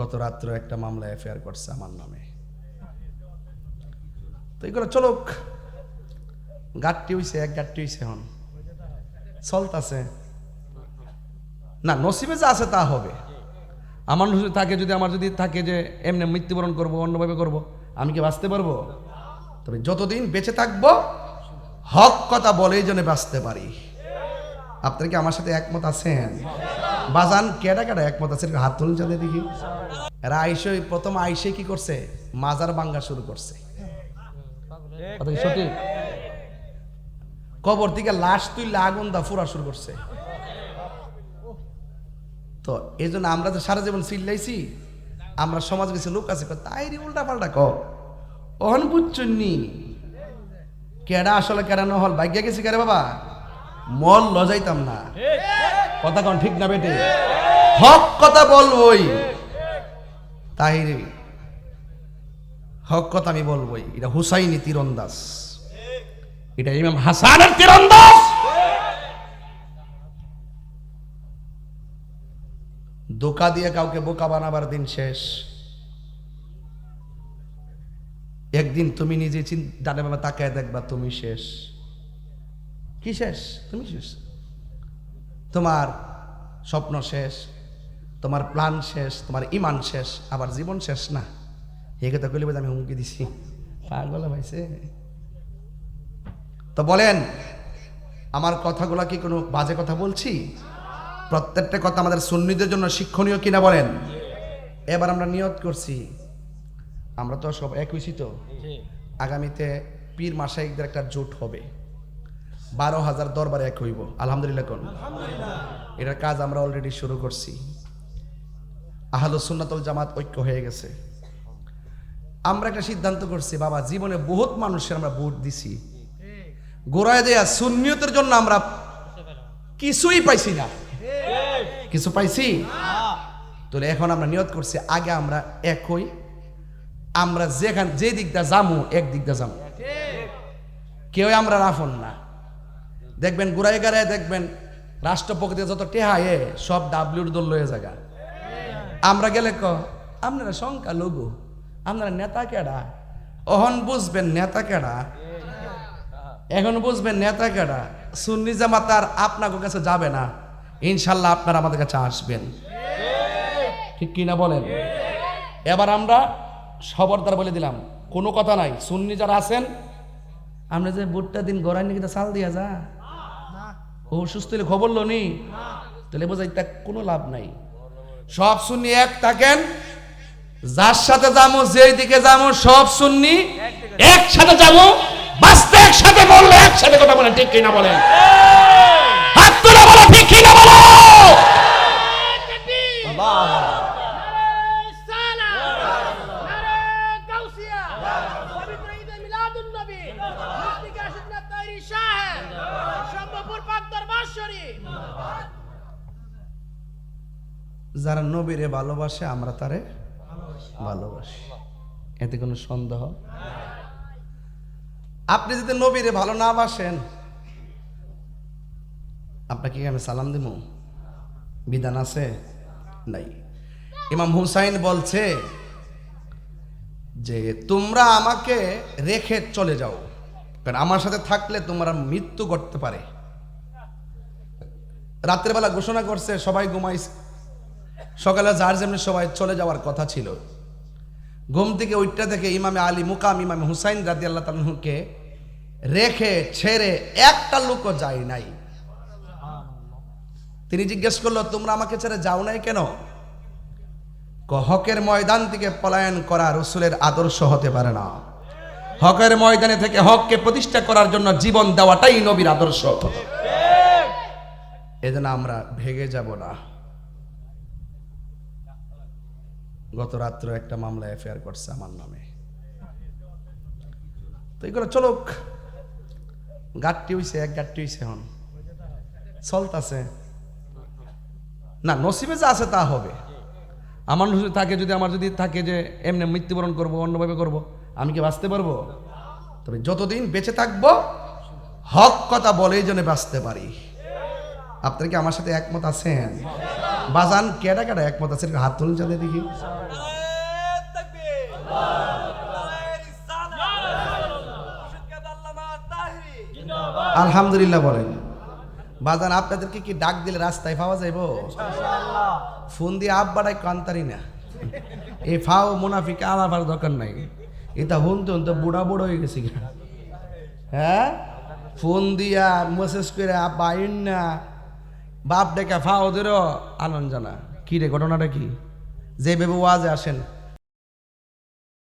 গত রাত্র একটা মামলা এফআইআর করছে আমার নামে। তো এগুলো চলুক। গাঠটি হইছে, এক গাঠটি হইছে এখন। চলতাছে না, নসিবে যা আছে তা হবে। আমার থাকে যদি, আমার যদি থাকে যে এমনি মৃত্যুবরণ করব, অন্যভাবে করব, আমি কি বাঁচতে পারব? তবে যতদিন বেঁচে থাকব, হক কথা বলেই যেন বাঁচতে পারি। আপনারা কি আমার সাথে একমত আছেন? বাজান কেডা কেডা একমত আছে হাত তুলুন চাঁদে দেখি। এরা আইসে প্রথম আইসে কি করছে? মাজার বাঙ্গা শুরু করছে। সঠিক? কবর থেকে লাশ তুই আগুন দা ফুরা শুরু করছে। তো এই জন্য আমরা তো সারা জীবন চিল্লাইছি আমরা সমাজ গেছে লোক আছে তাই রে উল্টা পাল্টা ক অহন বুঝছন্নি? কেডা আসলে কেডা নহল? ভাগ্যা গেছি কেরে বাবা? মল লজাইতাম না। কথা কন, ঠিক না বেটে? হক কথা বলবই। তাই রে হক কথা আমি বলবই। এটা হুসাইনি তীরন্দাজ। এটা ইমাম হাসানের তীরন্দাজ। ধোকা দিয়ে কাউকে বোকা বানাবার দিন শেষ। একদিন তুমি নিজে ডানে বাবা তাকায় দেখবা তুমি শেষ। কি শেষ? তুমি শেষ। তোমার স্বপ্ন শেষ তোমার প্ল্যান শেষ তোমার ইমান শেষ আবার জীবন শেষ না। এই কথা কইলে আমি হুমকি দিছি। পাগল ভাইছে তো বলেন আমার কথাগুলো কি কোনো বাজে কথা বলছি? প্রত্যেকটা কথা আমাদের সুন্নিদের জন্য শিক্ষণীয় কিনা বলেন? এবার আমরা নিয়ত করছি। আমরা তো সব এক হইছি তো? আগামীতে পীর মাসাইকদের একটা জোট হবে। বারো হাজার দরবার এক হইব। আলহামদুলিল্লাহ কোন? এটার কাজ আমরা অলরেডি শুরু করছি। আহাদ সুন্নাতুল জামাত ঐক্য হয়ে গেছে। আমরা একটা সিদ্ধান্ত করছি বাবা জীবনে বহুত মানুষের আমরা ভোট দিছি। গোড়ায় দেয়া সুন্নিয়তের জন্য আমরা কিছুই পাইছি না। কিছু পাইছি? তাহলে এখন আমরা নিয়ত করছি আগে আমরা এক হই আমরা যেখান যে দিকটা যামু এক দিকটা যামু। কেউ আমরা রাফন না। দেখবেন গাড়ায় দেখবেন রাষ্ট্রপতি যত টেহা, এ সব ডাব্লিউর দল লয়ে জায়গা আমরা গেলে ক, আপনারা সংখ্যা লঘু আপনারা নেতা কেডা? অহন বুঝবেন নেতা কেডা? এখন বুঝবেন নেতা কেডা? সুন্নি জামাতার আপনার কাছে যাবে না। ইনশাল্লাহ আপনারা আমাদের কাছে আসবেন। ঠিক কিনা বলেন? এবার আমরা খবরদার বলে দিলাম, কোনো কথা নাই। সুন্নি যারা আছেন, আমরা যে বুটটা দিন গড়াই নাকি চাল দিয়া যা। ও সুস্থ হলে খবর নি? তাহলে বোঝাই তা কোনো লাভ নাই। সব সুন্নি এক থাকেন, যার সাথে যাব যেই দিকে যাব সব সুন্নি একসাথে যাব বাঁচতে একসাথে বললে একসাথে কথা বলে ঠিক কিনা বলেন? হাত তোলা বলো ঠিক কিনা? যারা নবীরে ভালোবাসে, আমরা তারে ভালোবাসি। এতে কোনো সন্দেহ? আপনি যদি নবীরে ভালো না বাসেন, আপনাকে আমি সালাম দিব বিধান আছে? নাই। ইমাম হুসাইন বলছে যে, তোমরা আমাকে রেখে চলে যাও, কারণ আমার সাথে থাকলে তোমরা মৃত্যু করতে পারে। রাত্রেবেলা ঘোষণা করছে, সবাই ঘুমাইছে সকালে যার যেমনি সবাই চলে যাওয়ার কথা ছিল। ঘুম থেকে ওইটা থেকে ইমামে আলী মুকাম, ইমামে হুসাইন রাদি আল্লাহ তালুকে রেখে, ছেড়ে একটা লোকও যায় নাই। তিনি জিজ্ঞেস করল, তোমরা আমাকে ছেড়ে যাও নাই কেন? হকের ময়দান থেকে পলায়ন করা রসুলের আদর্শ হতে পারে না। হকের ময়দানে থেকে হককে প্রতিষ্ঠা করার জন্য জীবন দেওয়াটাই নবীর আদর্শ এজন্য আমরা ভেগে যাব না। গত রাত্র একটা মামলা এফআইআর করছে আমার নামে। তো এগুলো চলুক। গাঠটি হইছে, এক গাঠটি হইছে এখন। চলতাছে। না, নসিবে যা আছে তা হবে। আমার থাকে যদি, আমার যদি থাকে যে এমনি মৃত্যুবরণ করব, অন্যভাবে করব, আমি কি বাঁচতে পারব? তবে যতদিন বেঁচে থাকব, হক কথা বলেই যেন বাঁচতে পারি। আপনারা কি আমার সাথে একমত আছেন? বাজান, কেডা কেডা একমত আছে? হাত তুলুন চাঁদে দেখি। আলহামদুলিল্লাহ বলেন। বাজান, আপনাদেরকে কি ডাক দিলে রাস্তায় পাওয়া যাইব? ফোন দিয়ে আব্বাটাই কান্তারি না। এই ফাও মুনাফিকে আলাপার দরকার নাই। এটা হুনতে হুনতে বুড়া বুড়ো হয়ে গেছি হ্যাঁ? ফোন দিয়া মেসেজ করে, আব্বা, আইন না। বাপ ডেকে ফা ওদেরও আনন্দ জানা। কি রে ঘটনাটা কি? যে ভেবে ওয়াজে আসেন।